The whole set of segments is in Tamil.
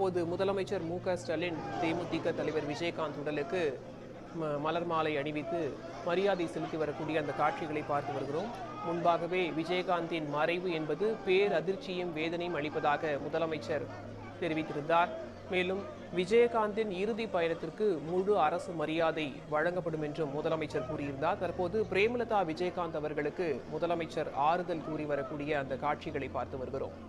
அப்போது முதலமைச்சர் மு க ஸ்டாலின் தேமுதிக தலைவர் விஜயகாந்த் உடலுக்கு ம- மலர் மாலை அணிவித்து மரியாதை செலுத்தி வரக்கூடிய அந்த காட்சிகளை பார்த்து வருகிறோம். முன்பாகவே விஜயகாந்தின் மறைவு என்பது பேரதிர்ச்சியும் வேதனையும் அளிப்பதாக முதலமைச்சர் தெரிவித்திருந்தார். மேலும் விஜயகாந்தின் இறுதி பயணத்திற்கு முழு அரசு மரியாதை வழங்கப்படும் என்றும் முதலமைச்சர் கூறியிருந்தார். தற்போது பிரேமலதா விஜயகாந்த் அவர்களுக்கு முதலமைச்சர் ஆறுதல் கூறி வரக்கூடிய அந்த காட்சிகளை பார்த்து வருகிறோம்.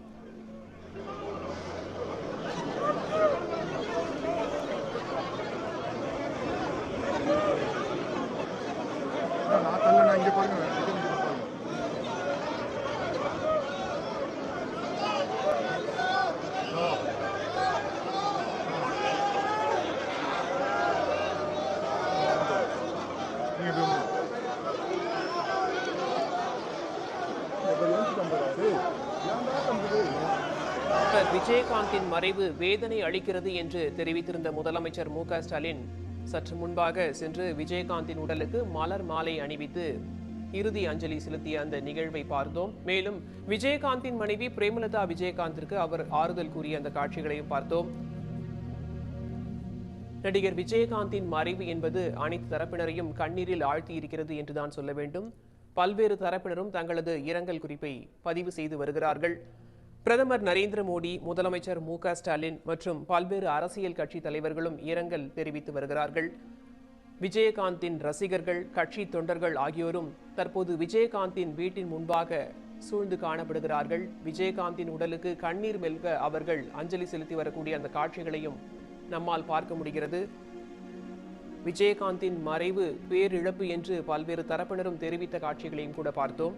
டாக்டர் விஜயகாந்தின் மறைவு வேதனை அளிக்கிறது என்று தெரிவித்திருந்த முதலமைச்சர் மு க ஸ்டாலின் சற்று முன்பாக சென்று விஜயகாந்தின் உடலுக்கு மலர் மாலை அணிவித்து இறுதி அஞ்சலி செலுத்திய அந்த நிகழ்வை பார்த்தோம். மேலும் விஜயகாந்தின் மனைவி பிரேமலதா விஜயகாந்திற்கு அவர் ஆறுதல் கூறிய அந்த காட்சிகளையும் பார்த்தோம். நடிகர் விஜயகாந்தின் மறைவு என்பது அனைத்து தரப்பினரையும் கண்ணீரில் ஆழ்த்தி இருக்கிறது என்றுதான் சொல்ல வேண்டும். பல்வேறு தரப்பினரும் தங்களது இரங்கல் குறிப்பை பதிவு செய்து வருகிறார்கள். பிரதமர் நரேந்திர மோடி முதலமைச்சர் மு க ஸ்டாலின் மற்றும் பல்வேறு அரசியல் கட்சி தலைவர்களும் இரங்கல் தெரிவித்து வருகிறார்கள். விஜயகாந்தின் ரசிகர்கள் கட்சி தொண்டர்கள் ஆகியோரும் தற்போது விஜயகாந்தின் வீட்டின் முன்பாக சூழ்ந்து காணப்படுகிறார்கள். விஜயகாந்தின் உடலுக்கு கண்ணீர் மெல்க அவர்கள் அஞ்சலி செலுத்தி வரக்கூடிய அந்த காட்சிகளையும் நம்மால் பார்க்க முடிகிறது. விஜயகாந்தின் மறைவு பேரிழப்பு என்று பல்வேறு தரப்பினரும் தெரிவித்த காட்சிகளையும் கூட பார்த்தோம்.